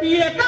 Y acá